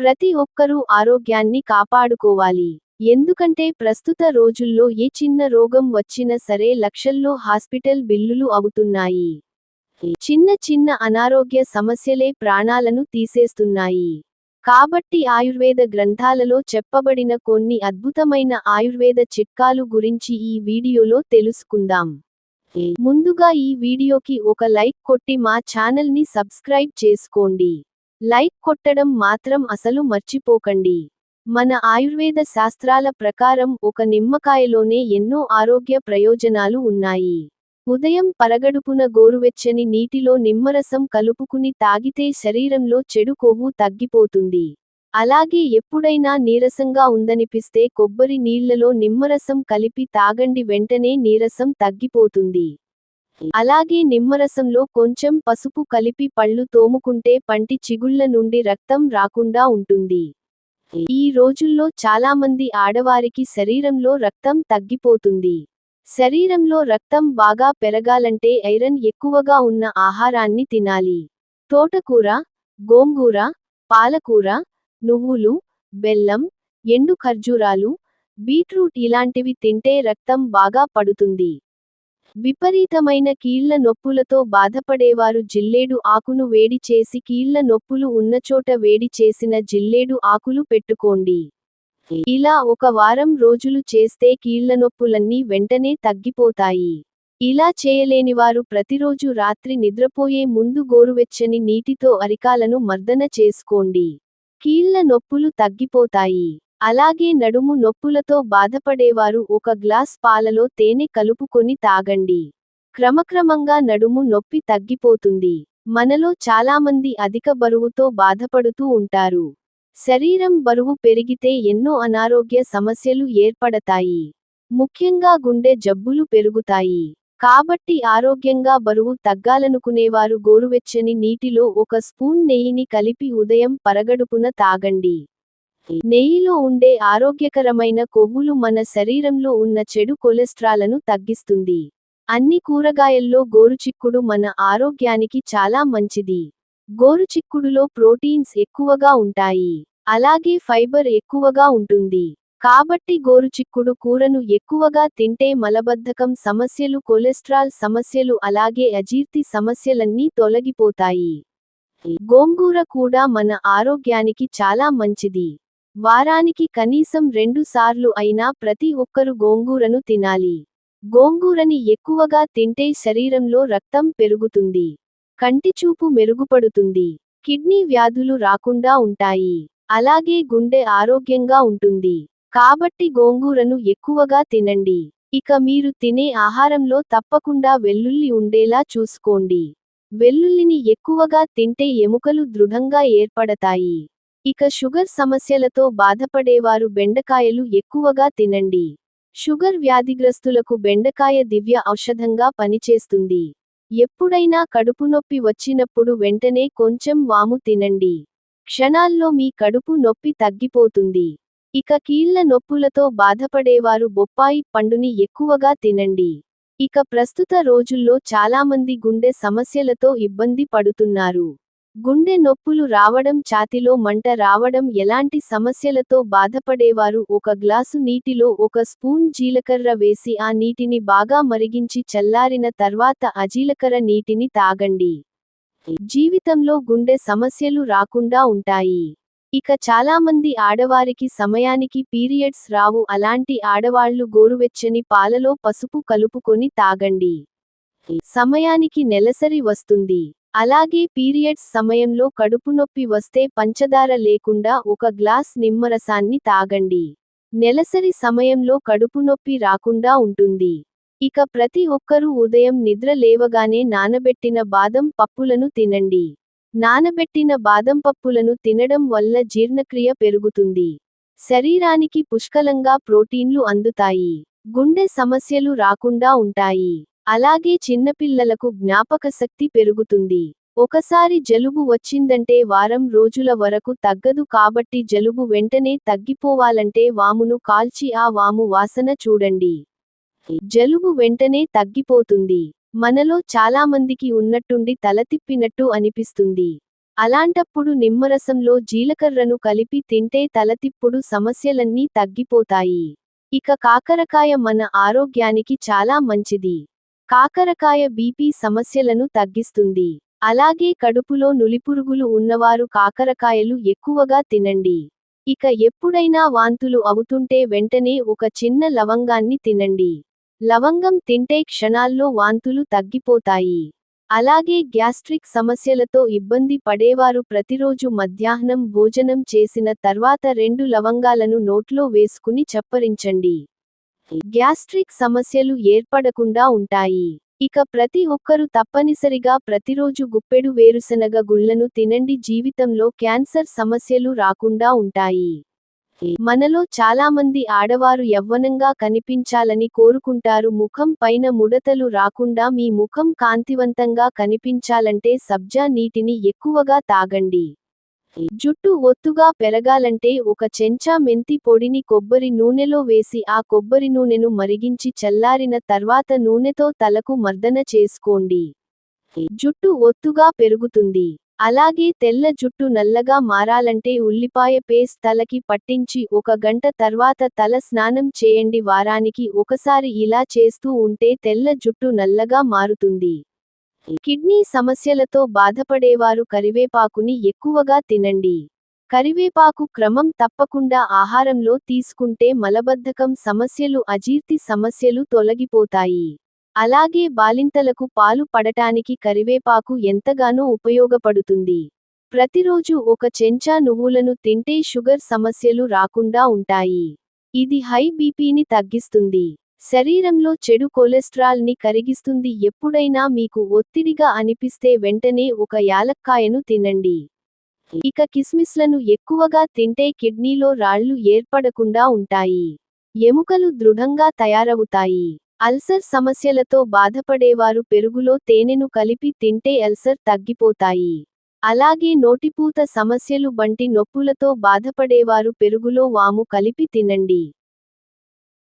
ప్రతి ఒక్కరూ ఆరోగ్యాన్ని కాపాడుకోవాలి. ఎందుకంటే ప్రస్తుత రోజుల్లో ఏ చిన్న రోగం వచ్చినా సరే లక్షల్లో హాస్పిటల్ బిల్లులు అవుతున్నాయి. చిన్న చిన్న అనారోగ్య సమస్యలే ప్రాణాలను తీసేస్తున్నాయి. కాబట్టి ఆయుర్వేద గ్రంథాలలో చెప్పబడిన కొన్ని అద్భుతమైన ఆయుర్వేద చిట్కాలు గురించి ఈ వీడియోలో తెలుసుకుందాం. ముందుగా ఈ వీడియోకి ఒక లైక్ కొట్టి మా ఛానల్ని సబ్స్క్రైబ్ చేసుకోండి. లైక్ కొట్టడం మాత్రం అసలు మర్చిపోకండి. మన ఆయుర్వేద శాస్త్రాల ప్రకారం ఒక నిమ్మకాయలోనే ఎన్నో ఆరోగ్య ప్రయోజనాలు ఉన్నాయి. ఉదయం పరగడుపున గోరువెచ్చని నీటిలో నిమ్మరసం కలుపుకుని తాగితే శరీరంలో చెడు కొవ్వు తగ్గిపోతుంది. అలాగే ఎప్పుడైనా నీరసంగా ఉందనిపిస్తే కొబ్బరి నీళ్ళలో నిమ్మరసం కలిపి తాగండి వెంటనే నీరసం తగ్గిపోతుంది. అలాగే నిమ్మరసంలో కొంచెం పసుపు కలిపి పళ్ళు తోముకుంటే పంటి చిగుళ్ళ నుండి రక్తం రాకుండా ఉంటుంది. ఈ రోజుల్లో చాలామంది ఆడవారికి శరీరంలో రక్తం తగ్గిపోతుంది. శరీరంలో రక్తం బాగా పెరగాలంటే ఐరన్ ఎక్కువగా ఉన్న ఆహారాన్ని తినాలి. తోటకూర గోంగూర పాలకూర నువ్వులు బెల్లం ఎండు ఖర్జూరాలు బీట్రూట్ ఇలాంటివి తింటే రక్తం బాగా పడుతుంది. విపరీతమైన కీళ్ళ నొప్పులతో బాధపడేవారు జిల్లేడు ఆకును వేడి చేసి కీళ్ళ నొప్పులు ఉన్నచోట వేడి చేసిన జిల్లేడు ఆకులు పెట్టుకోండి. ఇలా ఒక వారం రోజులు చేస్తే కీళ్ళ నొప్పులన్నీ వెంటనే తగ్గిపోతాయి. ఇలా చేయలేనివారు ప్రతిరోజు రాత్రి నిద్రపోయే ముందు గోరువెచ్చని నీటితో అరికాలను మర్దన చేసుకోండి. కీళ్ళ నొప్పులు తగ్గిపోతాయి. అలాగే నడుము నొప్పులతో బాధపడేవారు ఒక గ్లాస్ పాలలో తేనె కలుపుకొని తాగండి. క్రమక్రమంగా నడుము నొప్పి తగ్గిపోతుంది. మనలో చాలామంది అధిక బరువుతో బాధపడుతూ ఉంటారు. శరీరం బరువు పెరిగితే ఎన్నో అనారోగ్య సమస్యలు ఏర్పడతాయి. ముఖ్యంగా గుండె జబ్బులు పెరుగుతాయి. కాబట్టి ఆరోగ్యంగా బరువు తగ్గాలనుకునేవారు గోరువెచ్చని నీటిలో ఒక స్పూన్ నెయ్యిని కలిపి ఉదయం పరగడుపున తాగండి. నెయ్యిలో ఉండే ఆరోగ్యకరమైన కొవ్వులు మన శరీరంలో ఉన్న చెడు కొలెస్ట్రాలను తగ్గిస్తుంది. అన్ని కూరగాయల్లో గోరుచిక్కుడు మన ఆరోగ్యానికి చాలా మంచిది. గోరుచిక్కుడులో ప్రోటీన్స్ ఎక్కువగా ఉంటాయి. అలాగే ఫైబర్ ఎక్కువగా ఉంటుంది. కాబట్టి గోరుచిక్కుడు కూరను ఎక్కువగా తింటే మలబద్ధకం సమస్యలు కొలెస్ట్రాల్ సమస్యలు అలాగే అజీర్తి సమస్యలన్నీ తొలగిపోతాయి. గోంగూర కూడా మన ఆరోగ్యానికి చాలా మంచిది. వారానికి కనీసం రెండు సార్లు అయినా ప్రతి ఒక్కరు గోంగూరను తినాలి. గోంగూరని ఎక్కువగా తింటే శరీరంలో రక్తం పెరుగుతుంది. కంటిచూపు మెరుగుపడుతుంది. కిడ్నీ వ్యాధులు రాకుండా ఉంటాయి. అలాగే గుండె ఆరోగ్యంగా ఉంటుంది. కాబట్టి గోంగూరను ఎక్కువగా తినండి. ఇక మీరు తినే ఆహారంలో తప్పకుండా వెల్లుల్లి ఉండేలా చూసుకోండి. వెల్లుల్లిని ఎక్కువగా తింటే ఎముకలు దృఢంగా ఏర్పడతాయి. ఇక షుగర్ సమస్యలతో బాధపడేవారు బెండకాయలు ఎక్కువగా తినండి. షుగర్ వ్యాధిగ్రస్తులకు బెండకాయ దివ్య ఔషధంగా పనిచేస్తుంది. ఎప్పుడైనా కడుపు నొప్పి వచ్చినప్పుడు వెంటనే కొంచెం వాము తినండి. క్షణాల్లో మీ కడుపు నొప్పి తగ్గిపోతుంది. ఇక కీళ్ళ నొప్పులతో బాధపడేవారు బొప్పాయి పండుని ఎక్కువగా తినండి. ఇక ప్రస్తుత రోజుల్లో చాలామంది గుండె సమస్యలతో ఇబ్బంది పడుతున్నారు. గుండె నొప్పులు రావడం ఛాతిలో మంట రావడం ఎలాంటి సమస్యలతో బాధపడేవారు? ఒక గ్లాసు నీటిలో ఒక స్పూన్ జీలకర్ర వేసి ఆ నీటిని బాగా మరిగించి చల్లారిన తర్వాత అజీలకర్ర నీటిని తాగండి. జీవితంలో గుండె సమస్యలు రాకుండా ఉంటాయి. ఇక చాలామంది ఆడవారికి సమయానికి పీరియడ్స్ రావు. అలాంటి ఆడవాళ్ళు గోరువెచ్చని పాలలో పసుపు కలుపుకొని తాగండి. సమయానికి నెలసరి వస్తుంది. అలాగే పీరియడ్స్ సమయంలో కడుపు నొప్పి వస్తే పంచదార లేకుండా ఒక గ్లాస్ నిమ్మరసాన్ని తాగండి. నెలసరి సమయంలో కడుపు నొప్పి రాకుండా ఉంటుంది. ఇక ప్రతి ఒక్కరూ ఉదయం నిద్ర లేవగానే నానబెట్టిన బాదం పప్పులను తినండి. నానబెట్టిన బాదం పప్పులను తినడం వల్ల జీర్ణక్రియ పెరుగుతుంది. శరీరానికి పుష్కలంగా ప్రోటీన్లు అందుతాయి. గుండె సమస్యలు రాకుండా ఉంటాయి. అలాగే చిన్నపిల్లలకు జ్ఞాపకశక్తి పెరుగుతుంది. ఒకసారి జలుబు వచ్చిందంటే వారం రోజుల వరకు తగ్గదు కాబట్టి జలుబు వెంటనే తగ్గిపోవాలంటే వామును కాల్చి ఆ వాము వాసన చూడండి. జలుబు వెంటనే తగ్గిపోతుంది. మనలో చాలామందికి ఉన్నట్టుండి తల తిప్పినట్టు అనిపిస్తుంది. అలాంటప్పుడు నిమ్మరసంలో జీలకర్రను కలిపి తింటే తలతిప్పుడు సమస్యలన్నీ తగ్గిపోతాయి. ఇక కాకరకాయ మన ఆరోగ్యానికి చాలా మంచిది. కాకరకాయ బీపీ సమస్యలను తగ్గిస్తుంది. అలాగే కడుపులో నులిపురుగులు ఉన్నవారు కాకరకాయలు ఎక్కువగా తినండి. ఇక ఎప్పుడైనా వాంతులు అవుతుంటే వెంటనే ఒక చిన్న లవంగాన్ని తినండి. లవంగం తింటే క్షణాల్లో వాంతులు తగ్గిపోతాయి. అలాగే గ్యాస్ట్రిక్ సమస్యలతో ఇబ్బంది పడేవారు ప్రతిరోజు మధ్యాహ్నం భోజనం చేసిన తర్వాత రెండు లవంగాలను నోట్లో వేసుకుని చప్పరించండి. గ్యాస్ట్రిక్ సమస్యలు ఏర్పడకుండా ఉంటాయి. ఇక ప్రతి ఒక్కరూ తప్పనిసరిగా ప్రతిరోజు గుప్పెడు వేరుశనగ గుళ్ళను తినండి. జీవితంలో క్యాన్సర్ సమస్యలు రాకుండా ఉంటాయి. మనలో చాలామంది ఆడవారు యవ్వనంగా కనిపించాలని కోరుకుంటారు. ముఖం పైన ముడతలు రాకుండా మీ ముఖం కాంతివంతంగా కనిపించాలంటే సబ్జా నీటిని ఎక్కువగా తాగండి. జుట్టు ఒత్తుగా పెరగాలంటే ఒక చెంచా మెంతి పొడిని కొబ్బరి నూనెలో వేసి ఆ కొబ్బరి నూనెను మరిగించి చల్లారిన తర్వాత నూనెతో తలకు మర్దన చేసుకోండి. జుట్టు ఒత్తుగా పెరుగుతుంది. అలాగే తెల్ల జుట్టు నల్లగా మారాలంటే ఉల్లిపాయ పేస్ట్ తలకి పట్టించి ఒక గంట తర్వాత తల స్నానం చేయండి. వారానికి ఒకసారి ఇలా చేస్తూ ఉంటే తెల్ల జుట్టు నల్లగా మారుతుంది. కిడ్నీ సమస్యలతో బాధపడేవారు కరివేపాకుని ఎక్కువగా తినండి. కరివేపాకు క్రమం తప్పకుండా ఆహారంలో తీసుకుంటే మలబద్ధకం సమస్యలు అజీర్తి సమస్యలు తొలగిపోతాయి. అలాగే బాలింతలకు పాలు పడటానికి కరివేపాకు ఎంతగానో ఉపయోగపడుతుంది. ప్రతిరోజు ఒక చెంచా నువ్వులను తింటే షుగర్ సమస్యలు రాకుండా ఉంటాయి. ఇది హై బీపీని తగ్గిస్తుంది. శరీరంలో చెడు కొలెస్ట్రాల్ని కరిగిస్తుంది. ఎప్పుడైనా మీకు ఒత్తిడిగా అనిపిస్తే వెంటనే ఒక యాలక్కాయను తినండి. ఇక కిస్మిస్లను ఎక్కువగా తింటే కిడ్నీలో రాళ్ళు ఏర్పడకుండా ఉంటాయి. ఎముకలు దృఢంగా తయారవుతాయి. అల్సర్ సమస్యలతో బాధపడేవారు పెరుగులో తేనెను కలిపి తింటే అల్సర్ తగ్గిపోతాయి. అలాగే నోటిపూత సమస్యలు వంటి నొప్పులతో బాధపడేవారు పెరుగులో వాము కలిపి తినండి.